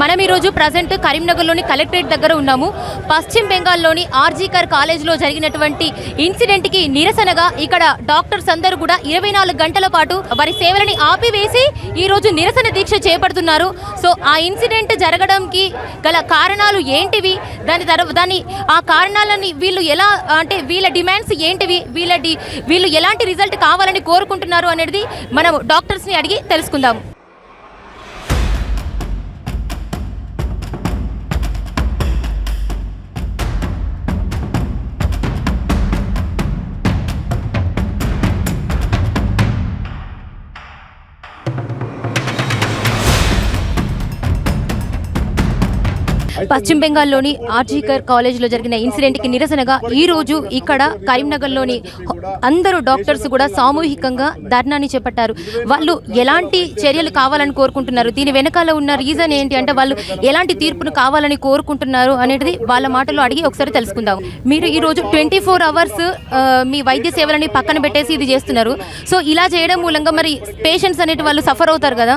మనం ఈరోజు ప్రజెంట్ కరీంనగర్లోని కలెక్టరేట్ దగ్గర ఉన్నాము. పశ్చిమ బెంగాల్లోని ఆర్జీకర్ కాలేజ్లో జరిగినటువంటి ఇన్సిడెంట్కి నిరసనగా ఇక్కడ డాక్టర్స్ అందరూ కూడా ఇరవై నాలుగు గంటల పాటు వారి సేవలని ఆపివేసి ఈరోజు నిరసన దీక్ష చేపడుతున్నారు. సో ఆ ఇన్సిడెంట్ జరగడానికి గల కారణాలు ఏంటివి? దాని తర్వాత దాని ఆ కారణాలని వీళ్ళు ఎలా అంటే వీళ్ళ డిమాండ్స్ ఏంటివి? వీళ్ళ డి వీళ్ళు ఎలాంటి రిజల్ట్ కావాలని కోరుకుంటున్నారు అనేది మనం డాక్టర్స్ని అడిగి తెలుసుకుందాం పశ్చిమ బెంగాల్లోని ఆర్జీకర్ కాలేజీలో జరిగిన ఇన్సిడెంట్కి నిరసనగా ఈ రోజు ఇక్కడ కరీంనగర్లోని అందరూ డాక్టర్స్ కూడా సామూహికంగా ధర్నాని చేపట్టారు. వాళ్ళు ఎలాంటి చర్యలు కావాలని కోరుకుంటున్నారు? దీని వెనకాల ఉన్న రీజన్ ఏంటి? అంటే వాళ్ళు ఎలాంటి తీర్పును కావాలని కోరుకుంటున్నారు అనేది వాళ్ళ మాటలు అడిగి ఒకసారి తెలుసుకుందాం. మీరు ఈరోజు ట్వంటీ ఫోర్ అవర్స్ మీ వైద్య సేవలని పక్కన పెట్టేసి ఇది చేస్తున్నారు. సో ఇలా చేయడం మూలంగా మరి పేషెంట్స్ అనేటి వాళ్ళు సఫర్ అవుతారు కదా?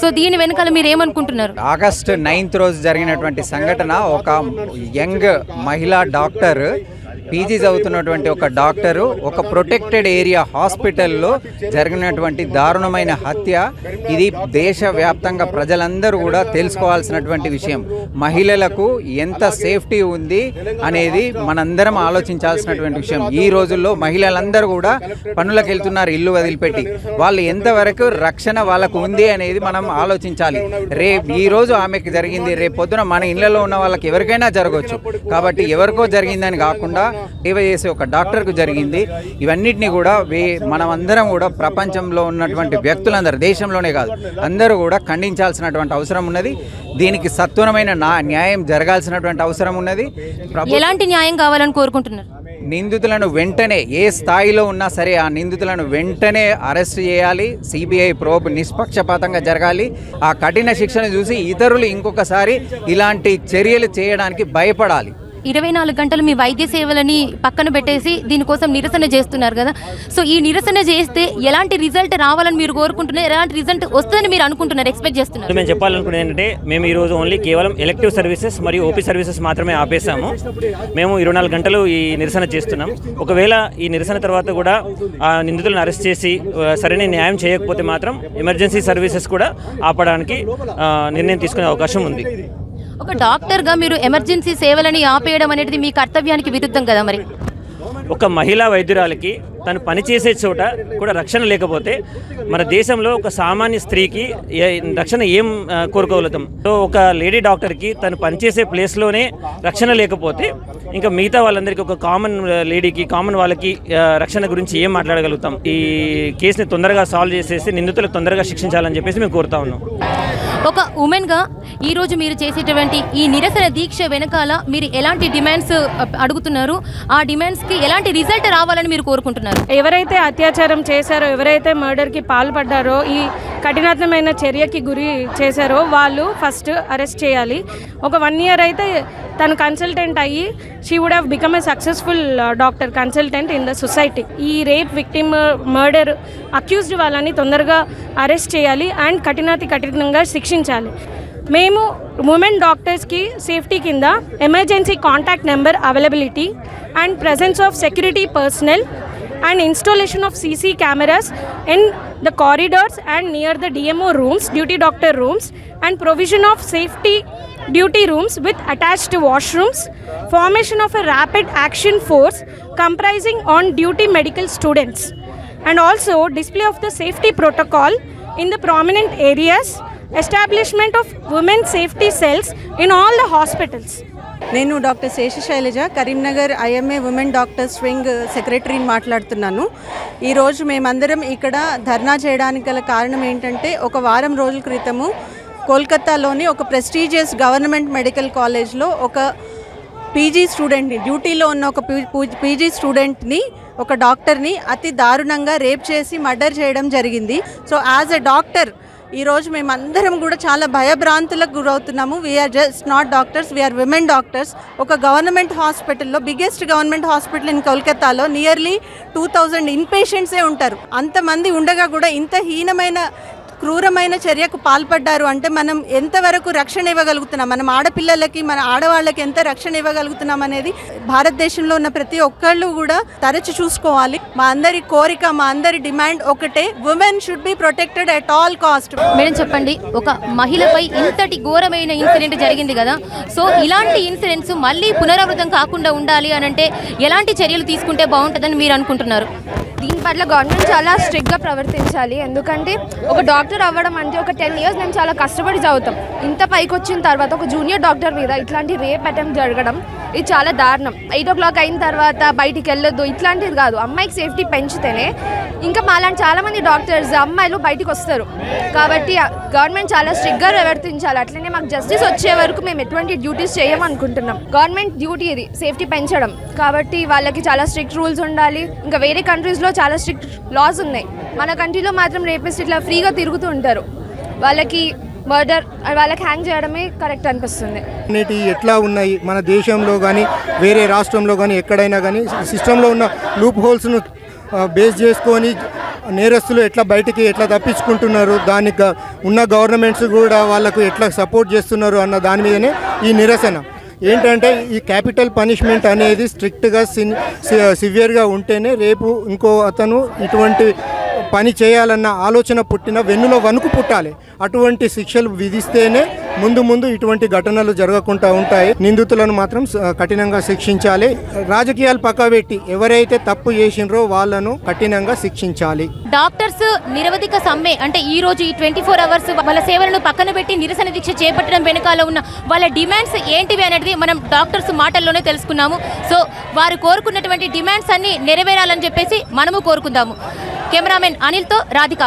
సో దీని వెనకాల మీరు ఏమనుకుంటున్నారు ఆగస్ట్ నైన్త్ రోజు జరిగినటువంటి సంఘటన ఒక యంగ్ మహిళా డాక్టర్ పీజీ చదువుతున్నటువంటి ఒక డాక్టరు ఒక ప్రొటెక్టెడ్ ఏరియా హాస్పిటల్లో జరిగినటువంటి దారుణమైన హత్య. ఇది దేశవ్యాప్తంగా ప్రజలందరూ కూడా తెలుసుకోవాల్సినటువంటి విషయం. మహిళలకు ఎంత సేఫ్టీ ఉంది అనేది మనందరం ఆలోచించాల్సినటువంటి విషయం. ఈ రోజుల్లో మహిళలందరూ కూడా పనులకు వెళ్తున్నారు ఇల్లు వదిలిపెట్టి. వాళ్ళు ఎంతవరకు రక్షణ వాళ్ళకు ఉంది అనేది మనం ఆలోచించాలి. రేపు ఈ రోజు ఆమెకి జరిగింది రేపు పొద్దున మన ఇళ్ళలో ఉన్న వాళ్ళకి ఎవరికైనా జరగవచ్చు కాబట్టి ఎవరికో జరిగిందని కాకుండా సేవ చేసే ఒక డాక్టర్కు జరిగింది. ఇవన్నిటిని కూడా మనమందరం కూడా ప్రపంచంలో ఉన్నటువంటి వ్యక్తులందరూ దేశంలోనే కాదు అందరూ కూడా ఖండించాల్సినటువంటి అవసరం ఉన్నది. దీనికి సత్వరమైన నా న్యాయం జరగాల్సినటువంటి అవసరం ఉన్నది. ఎలాంటి న్యాయం కావాలని కోరుకుంటున్నారు? నిందితులను వెంటనే ఏ స్థాయిలో ఉన్నా సరే ఆ నిందితులను వెంటనే అరెస్ట్ చేయాలి. సిబిఐ ప్రోబ్ నిష్పక్షపాతంగా జరగాలి. ఆ కఠిన శిక్షను చూసి ఇతరులు ఇంకొకసారి ఇలాంటి చర్యలు చేయడానికి భయపడాలి. ఇరవై నాలుగు గంటలు మీ వైద్య సేవలని పక్కన పెట్టేసి దీనికోసం నిరసన చేస్తున్నారు కదా. సో ఈ నిరసన చేస్తే ఎలాంటి రిజల్ట్ రావాలని మీరు కోరుకుంటున్నారు ఎలాంటి రిజల్ట్ వస్తుందని మీరు అనుకుంటున్నారు ఎక్స్పెక్ట్ చేస్తున్నారు? మేము చెప్పాలనుకునేది ఏంటంటే మేము ఈ రోజు ఓన్లీ కేవలం ఎలక్టివ్ సర్వీసెస్ మరియు ఓపీ సర్వీసెస్ మాత్రమే ఆపేసాము మేము ఇరవై నాలుగు గంటలు ఈ నిరసన చేస్తున్నాం. ఒకవేళ ఈ నిరసన తర్వాత కూడా ఆ నిందితులను అరెస్ట్ చేసి సరైన న్యాయం చేయకపోతే మాత్రం ఎమర్జెన్సీ సర్వీసెస్ కూడా ఆపడానికి నిర్ణయం తీసుకునే అవకాశం ఉంది. ఒక డాక్టర్గా మీరు ఎమర్జెన్సీ సేవలని ఆపేయడం అనేది మీ కర్తవ్యానికి విరుద్ధం కదా మరి? ఒక మహిళా వైద్యురాలకి తను పనిచేసే చోట కూడా రక్షణ లేకపోతే మన దేశంలో ఒక సామాన్య స్త్రీకి రక్షణ ఏం కోరుకోగలుగుతాం? సో ఒక లేడీ డాక్టర్కి తను పనిచేసే ప్లేస్లోనే రక్షణ లేకపోతే ఇంకా మిగతా వాళ్ళందరికీ ఒక కామన్ లేడీకి కామన్ వాళ్ళకి రక్షణ గురించి ఏం మాట్లాడగలుగుతాం? ఈ కేసుని తొందరగా సాల్వ్ చేసేసి నిందితులకు తొందరగా శిక్షించాలని చెప్పేసి మేము కోరుతా ఉన్నాం. ఒక ఉమెన్గా ఈరోజు మీరు చేసేటువంటి ఈ నిరసన దీక్ష వెనకాల మీరు ఎలాంటి డిమాండ్స్ uh, అడుగుతున్నారు? ఆ డిమాండ్స్కి ఎలాంటి రిజల్ట్ రావాలని మీరు కోరుకుంటున్నారు? ఎవరైతే అత్యాచారం చేశారో ఎవరైతే మర్డర్కి పాల్పడ్డారో ఈ కఠినమైన చర్యకి గురి చేశారో వాళ్ళు ఫస్ట్ అరెస్ట్ చేయాలి. ఒక వన్ ఇయర్ అయితే తను కన్సల్టెంట్ అయ్యి she would have become a successful doctor consultant in the society ఈ రేప్ విక్టిమ్ మర్డర్ అక్యూజ్డ్ వాళ్ళని తొందరగా అరెస్ట్ చేయాలి అండ్ కఠినాతి కఠినంగా శిక్షించాలి. మేము ఉమెన్ డాక్టర్స్కి సేఫ్టీ కింద emergency contact number availability and presence of security personnel and installation of CC cameras in the corridors and near the DMO rooms duty doctor rooms and provision of safety duty rooms with attached washrooms, formation of a rapid action force comprising on duty medical students, and also display of the safety protocol in the prominent areas, establishment of women safety cells in all the hospitals. నేను doctor Sesha Sailaja Karimnagar IMA women doctors wing సెక్రటరీని మాట్లాడుతున్నాను ఈరోజు మేమందరం ఇక్కడ ధర్నా చేయడానికి గల కారణం ఏంటంటే ఒక వారం రోజుల క్రితము కోల్కతాలోని ఒక ప్రెస్టీజియస్ గవర్నమెంట్ మెడికల్ కాలేజ్లో ఒక పీజీ స్టూడెంట్ని డ్యూటీలో ఉన్న ఒక పీజీ స్టూడెంట్ని ఒక డాక్టర్ని అతి దారుణంగా రేప్ చేసి మర్డర్ చేయడం జరిగింది. సో యాజ్ ఎ డాక్టర్ ఈరోజు మేమందరం కూడా చాలా భయభ్రాంతులకు గురవుతున్నాము. We are just not doctors we are women doctors ఒక గవర్నమెంట్ హాస్పిటల్లో బిగ్గెస్ట్ గవర్నమెంట్ హాస్పిటల్ ఇన్ కోల్కతాలో నియర్లీ టూ థౌజండ్ ఇన్పేషెంట్సే ఉంటారు. అంతమంది ఉండగా కూడా ఇంత హీనమైన క్రూరమైన చర్యకు పాల్పడ్డారు అంటే మనం ఎంతవరకు రక్షణ ఇవ్వగలుగుతున్నాం? మనం ఆడపిల్లలకి మన ఆడవాళ్ళకి ఎంత రక్షణ ఇవ్వగలుగుతున్నాం అనేది భారతదేశంలో ఉన్న ప్రతి ఒక్కళ్ళు కూడా తరచు చూసుకోవాలి. మా అందరి కోరిక మా అందరి డిమాండ్ ఒకటే. Women should be protected at all cost madam చెప్పండి ఒక మహిళపై ఇంతటి ఘోరమైన ఇన్సిడెంట్ జరిగింది కదా? సో ఇలాంటి ఇన్సిడెంట్స్ మళ్ళీ పునరావృతం కాకుండా ఉండాలి అని అంటే ఎలాంటి చర్యలు తీసుకుంటే బాగుంటుందని మీరు అనుకుంటున్నారు? దీని పట్ల గవర్నమెంట్ చాలా స్ట్రిక్ట్గా ప్రవర్తించాలి. ఎందుకంటే ఒక డాక్టర్ అవ్వడం అంటే ఒక టెన్ ఇయర్స్ మేము చాలా కష్టపడి చదువుతాం. ఇంత పైకి వచ్చిన తర్వాత ఒక జూనియర్ డాక్టర్ మీద ఇట్లాంటి రేప్ అటెంప్ట్ జరగడం ఇది చాలా దారుణం. ఎయిట్ ఓ క్లాక్ అయిన తర్వాత బయటికి వెళ్ళొద్దు. ఇట్లాంటిది కాదు. అమ్మాయికి సేఫ్టీ పెంచితేనే ఇంకా మాలాంటి చాలామంది డాక్టర్స్ అమ్మాయిలు బయటికి వస్తారు. కాబట్టి గవర్నమెంట్ చాలా స్ట్రిక్ట్గా ప్రవర్తించాలి. అట్లనే మాకు జస్టిస్ వచ్చే వరకు మేము ఎటువంటి డ్యూటీస్ చేయమనుకుంటున్నాం. గవర్నమెంట్ డ్యూటీ ఇది సేఫ్టీ పెంచడం. కాబట్టి వాళ్ళకి చాలా స్ట్రిక్ట్ రూల్స్ ఉండాలి. ఇంకా వేరే కంట్రీస్లో చాలా స్ట్రిక్ట్ లాస్ ఉన్నాయి. మన కంట్రీలో మాత్రం రేపిస్ట్ ఇట్లా ఫ్రీగా తిరుగుతూ ఉంటారు. వాళ్ళకి మర్డర్ వాళ్ళకి హ్యాంగ్ చేయడమే కరెక్ట్ అనిపిస్తుంది. నేటి ఎట్లా ఉన్నాయి? మన దేశంలో కానీ వేరే రాష్ట్రంలో కానీ ఎక్కడైనా కానీ సిస్టంలో ఉన్న లూప్ హోల్స్ను బేస్ చేసుకొని నేరస్తులు ఎట్లా బయటికి ఎట్లా తప్పించుకుంటున్నారు? దానికి గ- ఉన్న గవర్నమెంట్స్ కూడా వాళ్ళకు ఎట్లా సపోర్ట్ చేస్తున్నారు అన్న దాని మీదనే ఈ నిరసన. ఏంటంటే ఈ క్యాపిటల్ పనిష్మెంట్ అనేది స్ట్రిక్ట్గా సిన్ సివియర్గా ఉంటేనే రేపు ఇంకో అతను ఇటువంటి పని చేయాలన్న ఆలోచన పుట్టిన వెన్నులో వణుకు పుట్టాలి. అటువంటి శిక్షలు విధిస్తేనే ముందు ముందు ఇటువంటి ఘటనలు జరగకుండా ఉంటాయి. నిందితులను మాత్రం కఠినంగా శిక్షించాలి. రాజకీయాలు పక్కబెట్టి ఎవరైతే తప్పు చేసినరో వాళ్ళను కఠినంగా శిక్షించాలి. డాక్టర్స్ నిరవధిక సమ్మె అంటే ఈ రోజు ఈ ట్వంటీ ఫోర్ అవర్స్ వాళ్ళ సేవలను పక్కన పెట్టి నిరసన దీక్ష చేపట్టడం వెనకాల ఉన్న వాళ్ళ డిమాండ్స్ ఏంటివి అనేది మనం డాక్టర్స్ మాటల్లోనే తెలుసుకున్నాము. సో వారు కోరుకున్నటువంటి డిమాండ్స్ అన్ని నెరవేరాలని చెప్పేసి మనము కోరుకుందాము. కెమెరామెన్ అనిల్తో రాధిక.